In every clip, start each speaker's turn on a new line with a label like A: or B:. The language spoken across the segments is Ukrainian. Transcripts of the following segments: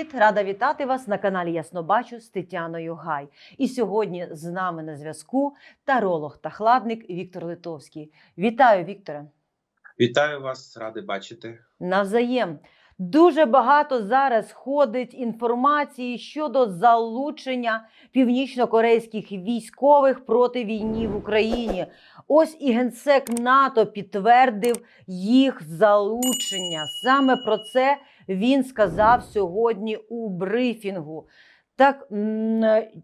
A: Привіт! Рада вітати вас на каналі Яснобачу з Тетяною Гай. І сьогодні з нами на зв'язку таролог та хладник Віктор Литовський. Вітаю, Вікторе!
B: Вітаю вас, радий бачити.
A: Навзаєм. Дуже багато зараз ходить інформації щодо залучення північно-корейських військових проти війни в Україні. Ось і генсек НАТО підтвердив їх залучення. Саме про це він сказав сьогодні у брифінгу. Так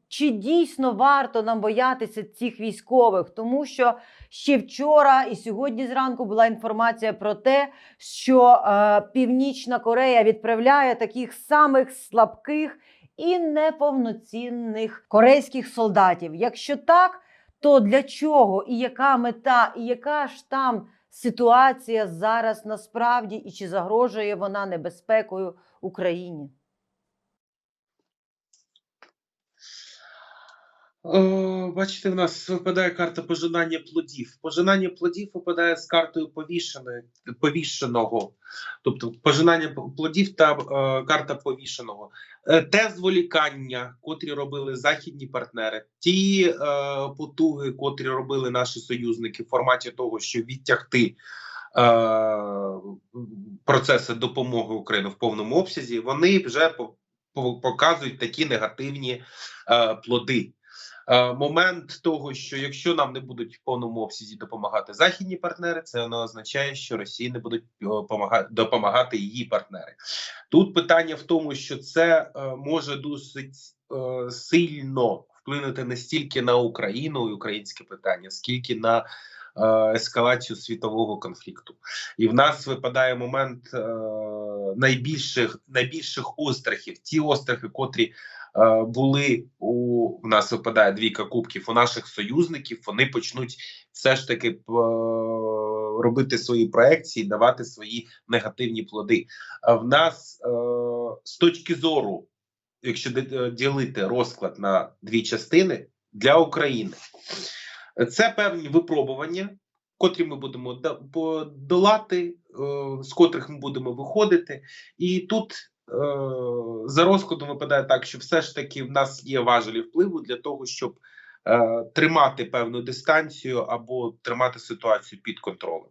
A: чи дійсно варто нам боятися цих військових? Тому що ще вчора і сьогодні зранку була інформація про те, що е, Північна Корея відправляє таких самих слабких і неповноцінних корейських солдатів. Якщо так, то для чого і яка мета, і яка ж там ситуація зараз насправді, і чи загрожує вона небезпекою Україні?
B: Бачите, в нас випадає карта пожинання плодів. Пожинання плодів випадає з картою повішеного. Тобто пожинання плодів та е, карта повішеного. Е, те зволікання, котрі робили західні партнери, ті е, потуги, котрі робили наші союзники в форматі того, щоб відтягти. е, Процеси допомоги Україні в повному обсязі, вони вже по- по- показують такі негативні е, плоди. Е, момент того, що якщо нам не будуть в повному обсязі допомагати західні партнери, це не означає, що Росії не будуть е, помага- допомагати її партнери. Тут питання в тому, що це е, може досить е, сильно вплинути не стільки на Україну і українське питання, скільки на е, ескалацію світового конфлікту. І в нас випадає момент е, найбільших найбільших острахів, ті острахи, котрі е, були у в нас випадає двійка кубків у наших союзників. Вони почнуть все ж таки е, робити свої проекції, давати свої негативні плоди. В нас е, з точки зору, якщо е, ділити розклад на дві частини для України, це певні випробування. Котрі ми будемо е, з котрих ми будемо виходити, і тут е, за розкладом випадає так, що все ж таки в нас є важелі впливу для того, щоб е, тримати певну дистанцію або тримати ситуацію під контролем.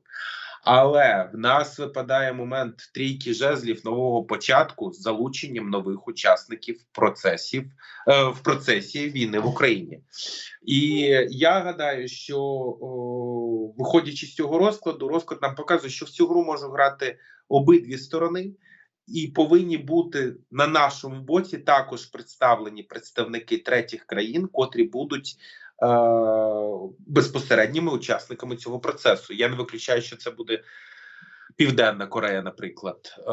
B: Але в нас випадає момент трійки жезлів нового початку з залученням нових учасників процесів е, в процесі війни в Україні. І я гадаю, що о, виходячи з цього розкладу, розклад нам показує, що в цю гру можуть грати обидві сторони, і повинні бути на нашому боці також представлені представники третіх країн, котрі будуть е, безпосередніми учасниками цього процесу. Я не виключаю, що це буде. Південна Корея, наприклад, е,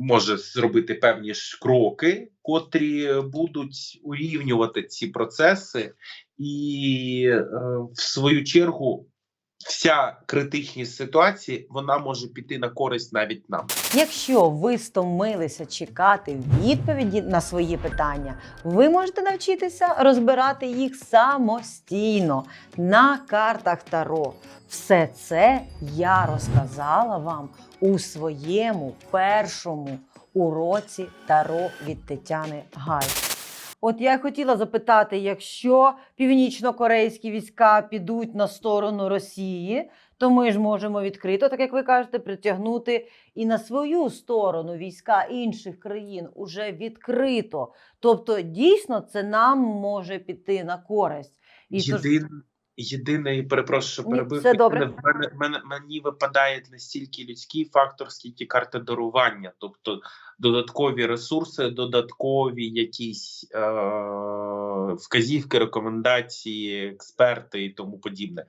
B: може зробити певні ж кроки, котрі будуть урівнювати ці процеси, і е, в свою чергу вся критичність ситуації вона може піти на користь навіть нам.
A: Якщо ви стомилися чекати відповіді на свої питання, ви можете навчитися розбирати їх самостійно на картах Таро. Все це я розказала вам у своєму першому уроці Таро від Тетяни Гай. От я й хотіла запитати, якщо північно-корейські війська підуть на сторону Росії, то ми ж можемо відкрито, так як ви кажете, притягнути і на свою сторону війська інших країн уже відкрито. Тобто, дійсно, це нам може піти на користь. І тож-
B: Єдин, єдине, перепрошую, що перебив.
A: все добре.
B: В Мене, мене, мені випадає не стільки людський фактор, скільки карта дарування, тобто додаткові ресурси, додаткові якісь е- вказівки, рекомендації, експерти і тому подібне.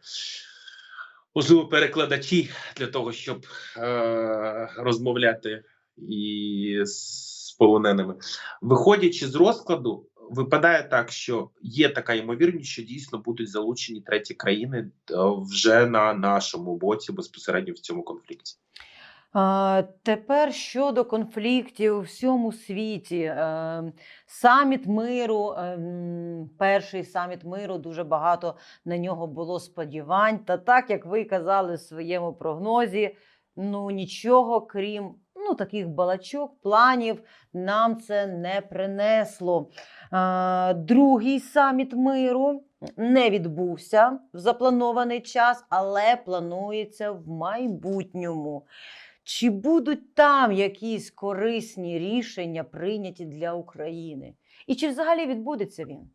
B: Можливо, перекладачі для того, щоб е- розмовляти і з полоненими. Виходячи з розкладу, випадає так, що є така ймовірність, що дійсно будуть залучені треті країни е, вже на нашому боці безпосередньо в цьому конфлікті.
A: Тепер щодо конфліктів у всьому світі. Е, саміт миру, е, перший саміт миру, дуже багато на нього було сподівань. Та так, як ви казали в своєму прогнозі, ну нічого крім ну таких балачок, планів нам це не принесло. Другий саміт миру не відбувся в запланований час, але планується в майбутньому. Чи будуть там якісь корисні рішення прийняті для України? І чи взагалі відбудеться він?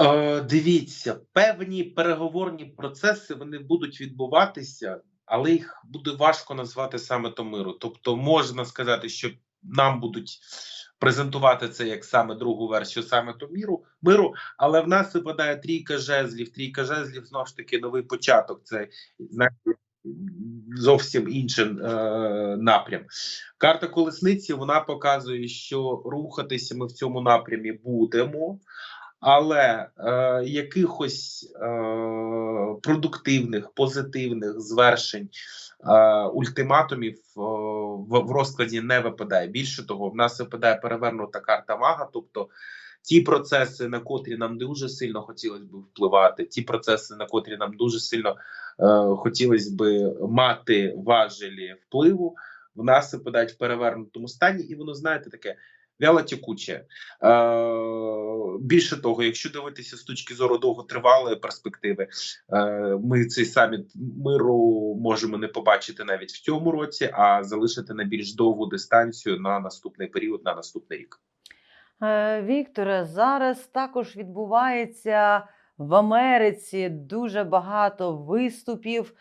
B: Е, дивіться, певні переговорні процеси вони будуть відбуватися, але їх буде важко назвати саме то миру. Тобто, можна сказати, що нам будуть презентувати це як саме другу версію, саме то міру миру. Але в нас випадає трійка жезлів. Трійка жезлів знову ж таки новий початок. Це зовсім інший е, напрям. Карта колесниці вона показує, що рухатися ми в цьому напрямі будемо. Але е, якихось е, продуктивних, позитивних звершень е, ультиматумів е, в, в розкладі не випадає. Більше того, в нас випадає перевернута карта мага, тобто ті процеси, на котрі нам дуже сильно хотілося б впливати, ті процеси, на котрі нам дуже сильно е, хотілося б мати важелі впливу, в нас випадають в перевернутому стані, і воно знаєте таке. Вяло текуче. Е, більше того, якщо дивитися з точки зору довготривалої перспективи, е, ми цей саміт миру можемо не побачити навіть в цьому році, а залишити на більш довгу дистанцію на наступний період, на наступний рік.
A: Е, Вікторе, зараз також відбувається в Америці дуже багато виступів,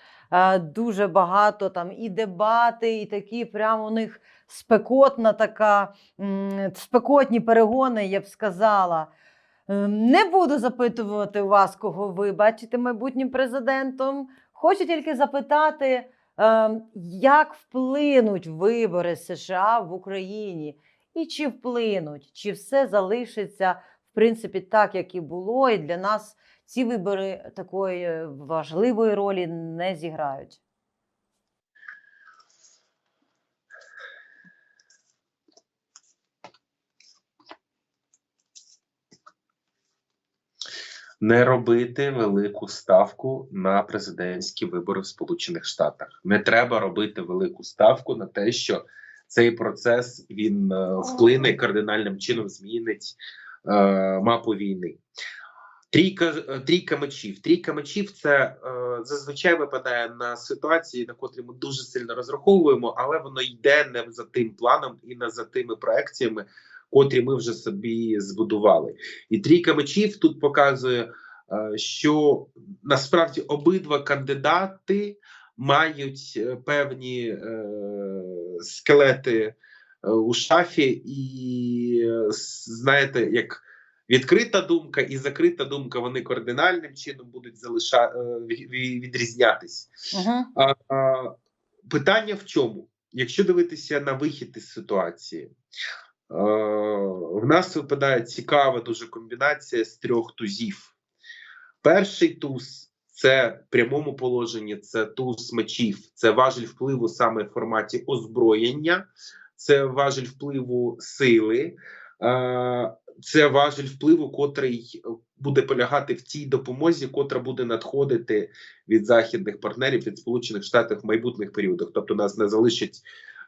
A: дуже багато там і дебати, і такі прямо у них спекотна така, спекотні перегони, я б сказала. Е, Не буду запитувати вас, кого ви бачите майбутнім президентом. Хочу тільки запитати, е, як вплинуть вибори США в Україні, і чи вплинуть, чи все залишиться в принципі так, як і було, і для нас ці вибори такої важливої ролі не зіграють.
B: Не робити велику ставку на президентські вибори в Сполучених Штатах. Не треба робити велику ставку на те, що цей процес він е, вплине кардинальним чином змінить е, мапу війни. Трійка е, трійка мечів. Трійка мечів це е, зазвичай випадає на ситуації, на котрі ми дуже сильно розраховуємо, але воно йде не за тим планом і не за тими проекціями, котрі ми вже собі збудували. І трійка мечів тут показує, е, що насправді обидва кандидати мають е, певні е, скелети у шафі, і знаєте, як відкрита думка і закрита думка, вони кардинальним чином будуть залиша... ві- ві- відрізнятись.
A: Угу.
B: А, а, питання в чому? Якщо дивитися на вихід із ситуації, в нас випадає цікава дуже комбінація з трьох тузів. Перший туз це в прямому положенні, це туз мечів, це важель впливу саме в форматі озброєння, це важель впливу сили. е, Це важель впливу, котрий буде полягати в тій допомозі, котра буде надходити від західних партнерів від Сполучених Штатів в майбутніх періодах. Тобто нас не залишить,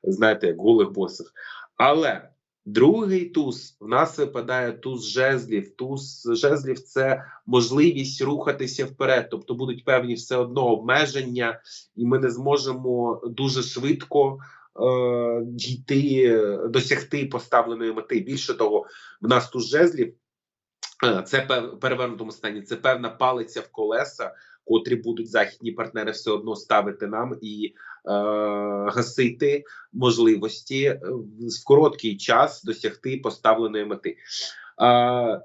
B: знаєте, як голих босих. Але другий туз в нас випадає туз жезлів. Туз жезлів це можливість рухатися вперед. Тобто будуть певні все одно обмеження, і ми не зможемо дуже швидко. е, Дійти, досягти поставленої мети. Більше того, в нас туз жезлів е, це перевернутому стані. Це певна палиця в колеса, котрі будуть західні партнери все одно ставити нам і е, гасити можливості е, в короткий час досягти поставленої мети. Е,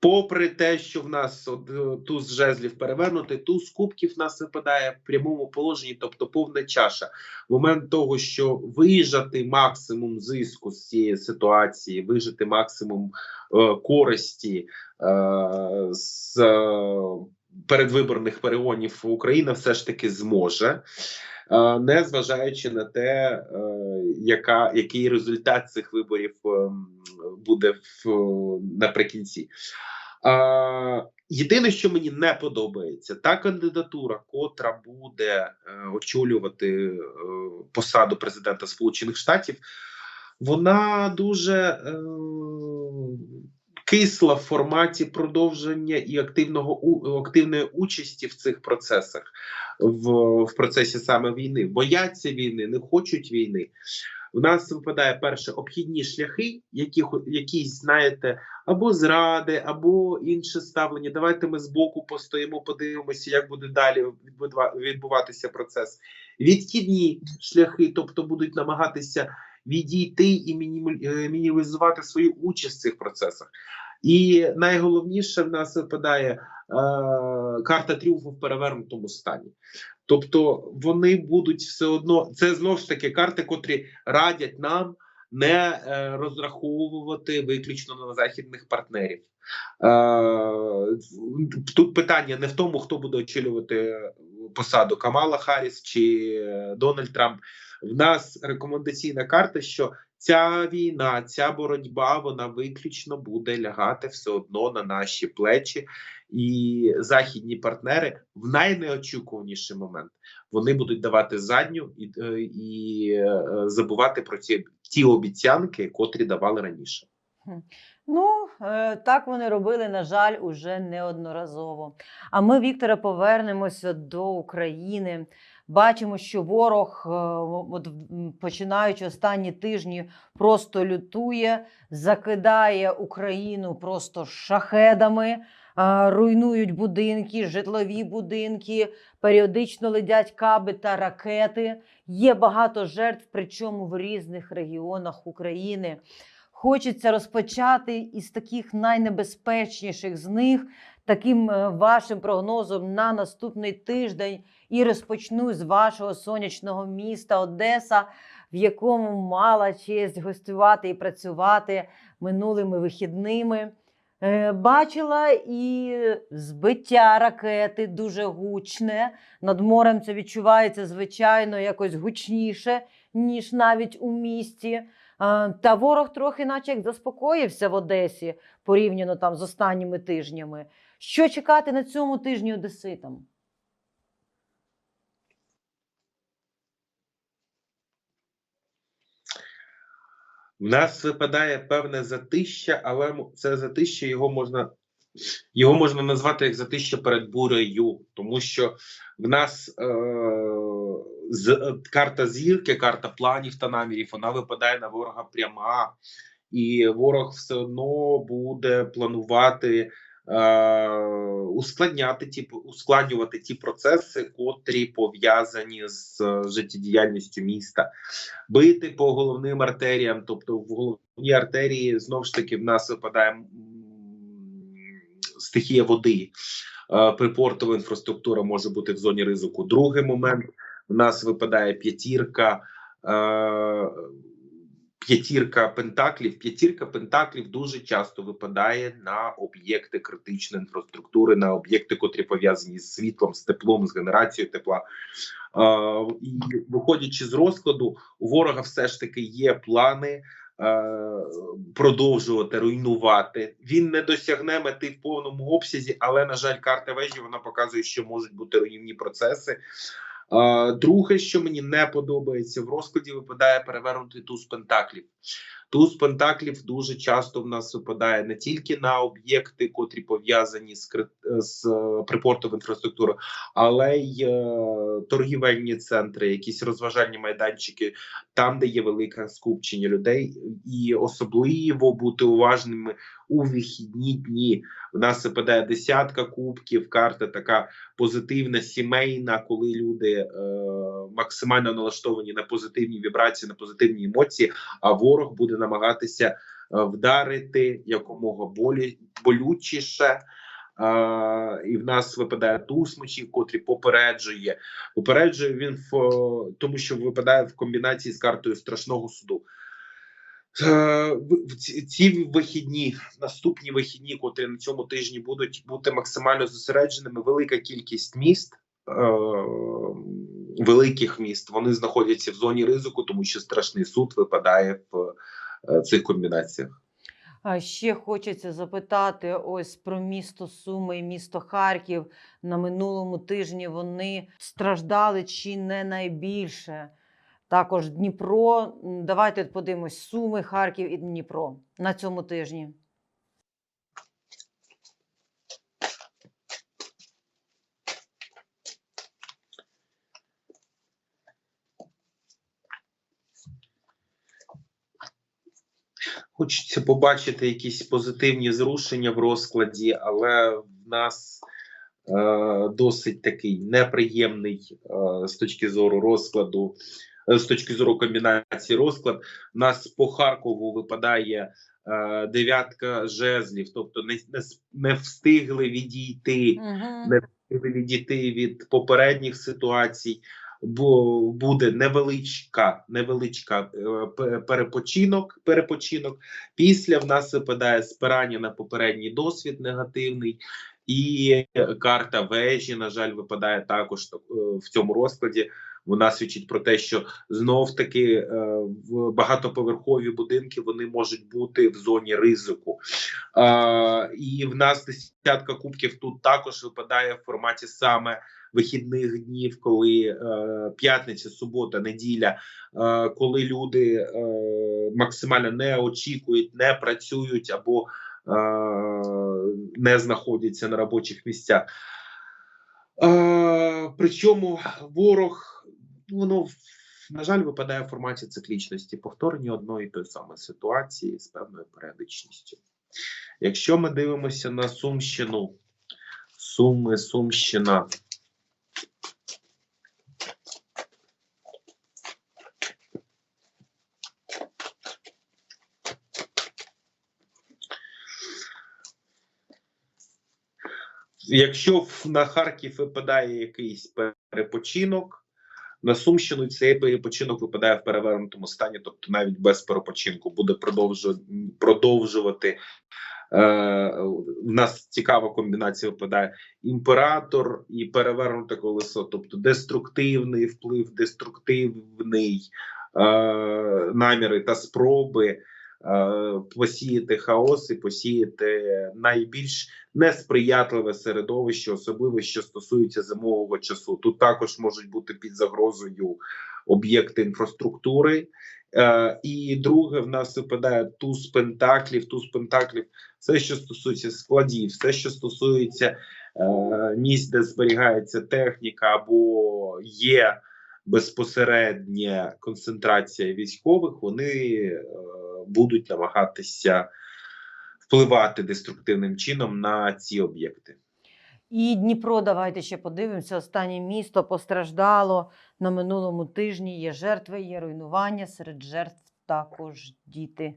B: Попри те, що в нас от, е, туз жезлів перевернутий, туз кубків в нас випадає в прямому положенні, тобто повна чаша. Момент того, що вижати максимум зиску з цієї ситуації, вижити максимум е, користі е, з е, передвиборних перегонів Україна все ж таки зможе, е, не зважаючи на те, е, яка, який результат цих виборів ем, буде в, наприкінці. Е, Єдине, що мені не подобається, та кандидатура, котра буде е, очолювати е, посаду президента Сполучених Штатів, вона дуже е, кисла в форматі продовження і активного активної участі в цих процесах, в, в процесі саме війни. Бояться війни, не хочуть війни. В нас випадає перше обхідні шляхи, які, якісь, знаєте, або зради, або інше ставлення. Давайте ми збоку постоїмо, подивимося, як буде далі відбуватися процес. Відхідні шляхи, тобто будуть намагатися відійти і е, мінімізувати свою участь в цих процесах. І найголовніше в нас випадає е, карта тріумфу в перевернутому стані. Тобто вони будуть все одно, це знову ж таки карти, котрі радять нам не е, розраховувати виключно на західних партнерів. Е, тут питання не в тому, хто буде очолювати посаду Камала Харріс чи е, Дональд Трамп. В нас рекомендаційна карта, що ця війна, ця боротьба, вона виключно буде лягати все одно на наші плечі, і західні партнери в найнеочікуваніший момент вони будуть давати задню і, е, і е, забувати про ті, ті обіцянки, котрі давали раніше.
A: Ну, е, так вони робили, на жаль, уже неодноразово. А ми, Вікторе, повернемося до України. Бачимо, що ворог, е, от, починаючи останні тижні, просто лютує, закидає Україну просто шахедами, е, руйнують будинки, житлові будинки, періодично летять каби та ракети. Є багато жертв, причому в різних регіонах України. Хочеться розпочати із таких найнебезпечніших з них, таким е, вашим прогнозом на наступний тиждень. І розпочну з вашого сонячного міста Одеса, в якому мала честь гостювати і працювати минулими вихідними. Е, Бачила і збиття ракети дуже гучне. Над морем це відчувається звичайно якось гучніше, ніж навіть у місті. Та ворог трохи, наче як заспокоївся в Одесі порівняно там з останніми тижнями. Що чекати на цьому тижні одеситам?
B: В нас випадає певне затища, але це затища його можна. Його можна назвати як затища перед бурею, тому що в нас е, з, е, карта зірки, карта планів та намірів, вона випадає на ворога пряма, і ворог все одно буде планувати ускладняти ті, ускладнювати ті процеси, котрі пов'язані з е, життєдіяльністю міста бити по головним артеріям, тобто в головній артерії знову ж таки в нас випадає стихія води. Е, Припортова інфраструктура може бути в зоні ризику. Другий момент в нас випадає п'ятірка. П'ятірка пентаклів. П'ятірка пентаклів дуже часто випадає на об'єкти критичної інфраструктури, на об'єкти, котрі пов'язані з світлом, з теплом, з генерацією тепла. Е, і виходячи з розкладу, у ворога все ж таки є плани е, продовжувати руйнувати. Він не досягне мети в повному обсязі, але на жаль, карта вежі вона показує, що можуть бути руйнівні процеси. Друге, що мені не подобається, в розкладі випадає перевернутий туз пентаклів. Туз пентаклів дуже часто в нас випадає не тільки на об'єкти, котрі пов'язані з, з е, припортовою інфраструктурою, але й е, торгівельні центри, якісь розважальні майданчики, там, де є велике скупчення людей, і особливо бути уважними у вихідні дні. У нас випадає десятка кубків, карта така позитивна, сімейна, коли люди е, максимально налаштовані на позитивні вібрації, на позитивні емоції, а ворог буде намагатися е, вдарити якомога болі, болючіше. Uh, і в нас випадає туз мечів, котрий попереджує. Попереджує він в тому, що випадає в комбінації з картою страшного суду. Е, в- ці- вихідні, наступні вихідні, котрі на цьому тижні будуть бути максимально зосередженими, велика кількість міст, е, великих міст, вони знаходяться в зоні ризику, тому що страшний суд випадає в цих комбінаціях.
A: А ще хочеться запитати ось про місто Суми і місто Харків. На минулому тижні вони страждали чи не найбільше. Також Дніпро. Давайте подивимось Суми, Харків і Дніпро на цьому тижні.
B: Хочеться побачити якісь позитивні зрушення в розкладі, але в нас е, досить такий неприємний е, з точки зору розкладу, е, з точки зору комбінації розклад. У нас по Харкову випадає е, дев'ятка жезлів, тобто не, не, не встигли відійти
A: Угу.
B: не встигли відійти від попередніх ситуацій, буде невеличка, невеличка е, перепочинок. Перепочинок. Після в нас випадає спирання на попередній досвід негативний. І карта вежі, на жаль, випадає також так, е, в цьому розкладі. Вона свідчить про те, що знов таки е, в багатоповерхові будинки вони можуть бути в зоні ризику. І в нас десятка кубків тут також випадає в форматі саме вихідних днів, коли е, п'ятниця, субота, неділя, е, коли люди е, максимально не очікують, не працюють або е, не знаходяться на робочих місцях. Е, причому ворог, воно на жаль, випадає в форматі циклічності, повторення одної і тої самої ситуації з певною періодичністю. Якщо ми дивимося на Сумщину, Суми, Сумщина. Якщо на Харків випадає якийсь перепочинок, на Сумщину цей перепочинок випадає в перевернутому стані, тобто навіть без перепочинку буде продовжу- продовжувати. Е, У нас цікава комбінація випадає імператор і перевернуте колесо, тобто деструктивний вплив, деструктивний е, наміри та спроби посіяти хаос і посіяти найбільш несприятливе середовище, особливо що стосується зимового часу. Тут також можуть бути під загрозою об'єкти інфраструктури. Е, і друге, в нас випадає туз пентаклів. Туз пентаклів, все, що стосується складів, все, що стосується е, місць, де зберігається техніка, або є безпосередня концентрація військових, вони е, будуть намагатися впливати деструктивним чином на ці об'єкти.
A: І Дніпро, давайте ще подивимося. Останнє місто постраждало на минулому тижні. Є жертви, є руйнування. Серед жертв також діти.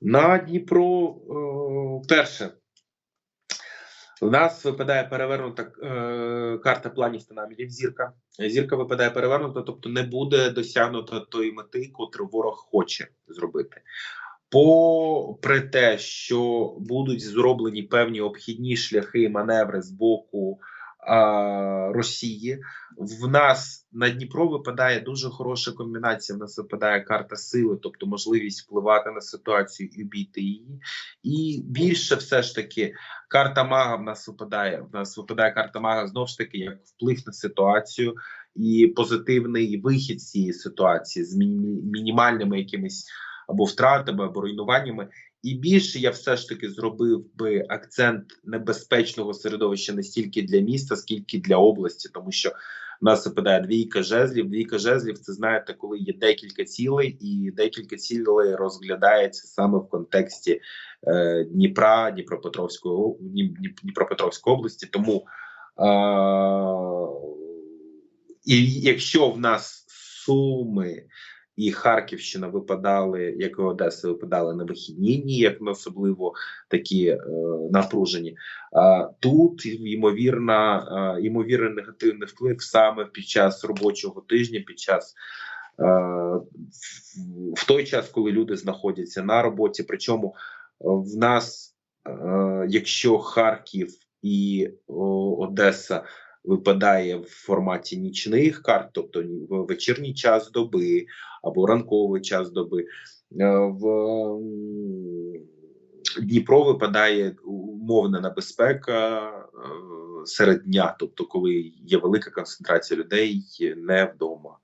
B: На Дніпро е, перше. У нас випадає перевернута е, карта планів та намірів зірка. Зірка випадає перевернута, тобто не буде досягнуто тої мети, котру ворог хоче зробити. Попри те, що будуть зроблені певні обхідні шляхи маневри з боку Росії, в нас на Дніпро випадає дуже хороша комбінація. В нас випадає карта сили, тобто можливість впливати на ситуацію і обійти її. І більше все ж таки карта мага в нас випадає. В нас випадає карта мага знову ж таки як вплив на ситуацію і позитивний вихід з цієї ситуації з мінімальними якимись або втратами, або руйнуваннями. І більше я все ж таки зробив би акцент небезпечного середовища не стільки для міста, скільки для області, тому що в нас випадає двійка жезлів. Двійка жезлів це знаєте, коли є декілька цілей, і декілька цілей розглядається саме в контексті е, Дніпра, Дніпропетровської Дніпропетровської області. Тому е, і якщо в нас суми і Харківщина випадали, як і Одеса, випадали на вихідні дні, як не особливо такі е, напружені. А тут ймовірна, е, ймовірний негативний вплив саме під час робочого тижня, під час е, в- той час, коли люди знаходяться на роботі. Причому в нас, е, якщо Харків і Одеса випадає в форматі нічних карт, тобто в вечірній час доби або ранковий час доби, е, в Дніпро випадає умовна небезпека е, серед дня, тобто коли є велика концентрація людей не вдома.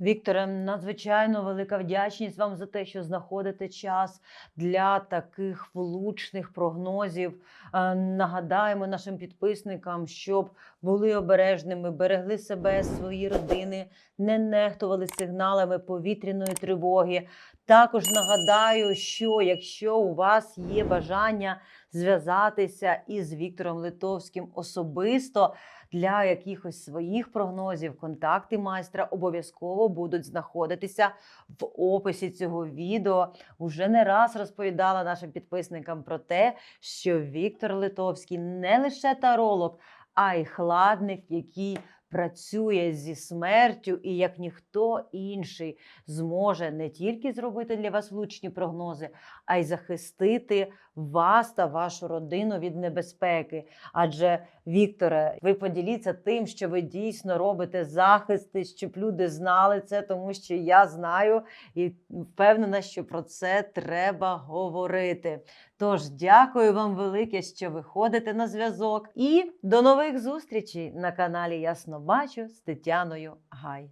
A: Вікторе, надзвичайно велика вдячність вам за те, що знаходите час для таких влучних прогнозів. Е, Нагадаємо нашим підписникам, щоб були обережними, берегли себе, свої родини, не нехтували сигналами повітряної тривоги. Також нагадаю, що якщо у вас є бажання зв'язатися із Віктором Литовським особисто для якихось своїх прогнозів, контакти майстра обов'язково будуть знаходитися в описі цього відео. Уже не раз розповідала нашим підписникам про те, що Віктор Литовський не лише таролог, а й хладник, який працює зі смертю, і як ніхто інший зможе не тільки зробити для вас влучні прогнози, а й захистити вас та вашу родину від небезпеки. Адже Вікторе, ви поділіться тим, що ви дійсно робите захисти, щоб люди знали це, тому що я знаю і впевнена, що про це треба говорити. Тож дякую вам велике, що ви ходите на зв'язок. І до нових зустрічей на каналі Ясно Бачу з Тетяною Гай.